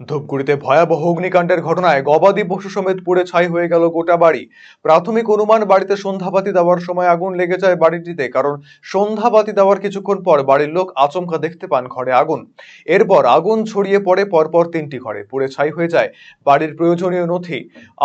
ধূপগুড়িতে ভয়াবহ অগ্নিকাণ্ডের ঘটনায় গবাদি পশু সমেত পুড়ে ছাই হয়ে গেল গোটা বাড়ি। প্রাথমিক অনুমান, বাড়িতে সন্ধ্যাবাতি দেওয়ার সময় আগুন লেগে যায় বাড়িটিতে, কারণ সন্ধ্যাবাতি দেওয়ার কিছুক্ষণ পর বাড়ির লোক আচমকা দেখতে পান ঘরে আগুন। এরপর আগুন ছড়িয়ে পড়ে পরপর তিনটি ঘরে, পুড়ে ছাই হয়ে যায় বাড়ির প্রয়োজনীয় নথি।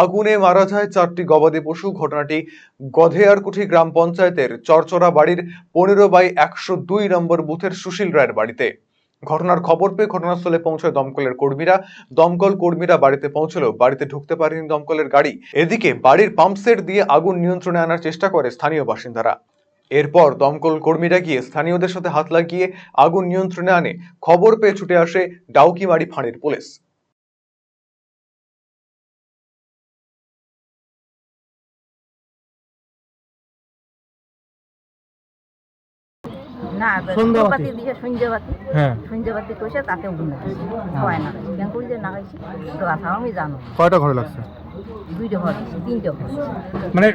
আগুনে মারা যায় চারটি গবাদি পশু, ঘটনাটি গধেয়ারকুঠি গ্রাম পঞ্চায়েতের চরচরা বাড়ির পনেরো বাই একশো দুই নম্বর বুথের সুশীল রায়ের বাড়িতে। ঘটনার খবর পেয়ে ঘটনাস্থলে পৌঁছায় দমকলের কর্মীরা। দমকল কর্মীরা বাড়িতে পৌঁছলেও বাড়িতে ঢুকতে পারেনি দমকলের গাড়ি। এদিকে বাড়ির পাম্পসেট দিয়ে আগুন নিয়ন্ত্রণে আনার চেষ্টা করে স্থানীয় বাসিন্দারা। এরপর দমকল কর্মীরা গিয়ে স্থানীয়দের সাথে হাত লাগিয়ে আগুন নিয়ন্ত্রণে আনে। খবর পেয়ে ছুটে আসে ডাউকিমারি ফাঁড়ির পুলিশ। না সন্ধ্যাবাতি। সন্ধ্যাবাতি দিয়ে সন্ধ্যাবাতি। হ্যাঁ। সন্ধ্যাবাতি তাতে উঠুন হয় না। কেন করি যে না হয়েছে কথা আমি জানো। কয়টা ঘরে লাগছে? দুইটা ঘর দিয়েছে ঘর মানে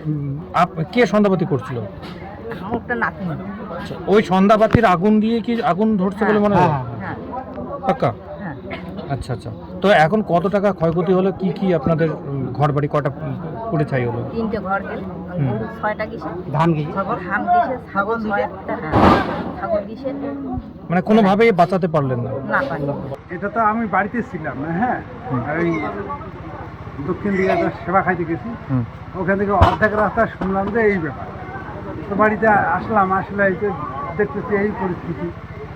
আপ- কে সন্ধ্যাবাতি করছিল? নাতি আচ্ছা, ওই সন্ধ্যাবাতির আগুন দিয়ে কি আগুন ধরছে বলে মনে হয়? হ্যাঁ পাক্কা? হ্যাঁ। আচ্ছা আচ্ছা। তো এখন কত টাকা ক্ষয়ক্ষতি হলো? কি কি আপনাদের ঘর বাড়ি কটা পুড়ে ছাই হলো? তিনটে ঘর গেল। ছয়টা গেছে। ধান কি ধান গেছে ছাগল ছয়টা গেছে মানে কোনোভাবেই বাঁচাতে পারলেন না। না পারি এটা তো আমি বাড়িতে ছিলাম না হ্যাঁ ওই দক্ষিণ দিকে একটা সেবা খাইতে গেছি। ওখান থেকে অর্ধেক রাস্তা শুনলাম যে এই ব্যাপার। তো বাড়িতে আসলাম আসলে এই যে দেখতেছি এই পরিস্থিতি।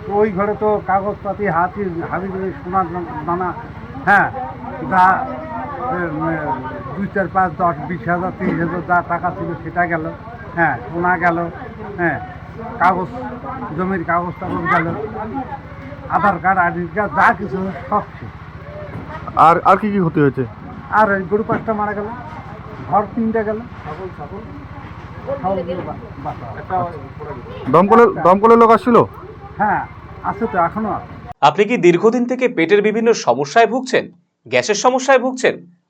তো ওই ঘরে তো কাগজপাতি হাতি হাবি সোনার দানা হ্যাঁ যা দুই চার পাঁচ দশ বিশ হাজার তিরিশ হাজার যা টাকা ছিল সেটা গেল হ্যাঁ সোনা গেল হ্যাঁ। কাগজ জমির কাগজ টাগজ গেল। আধার কার্ড আইডি কার্ড যা কিছু সব। আর আর কি কি ক্ষতি হয়েছে? আর ওই গরু পাঁচটা মারা গেল ঘর তিনটা গেল। দমকলের দমকলের লোক আসছিল? হ্যাঁ আছে তো এখনও আপনি কি দীর্ঘদিন থেকে পেটের বিভিন্ন সমস্যায় ভুগছেন? গ্যাসের সমস্যায় ভুগছেন?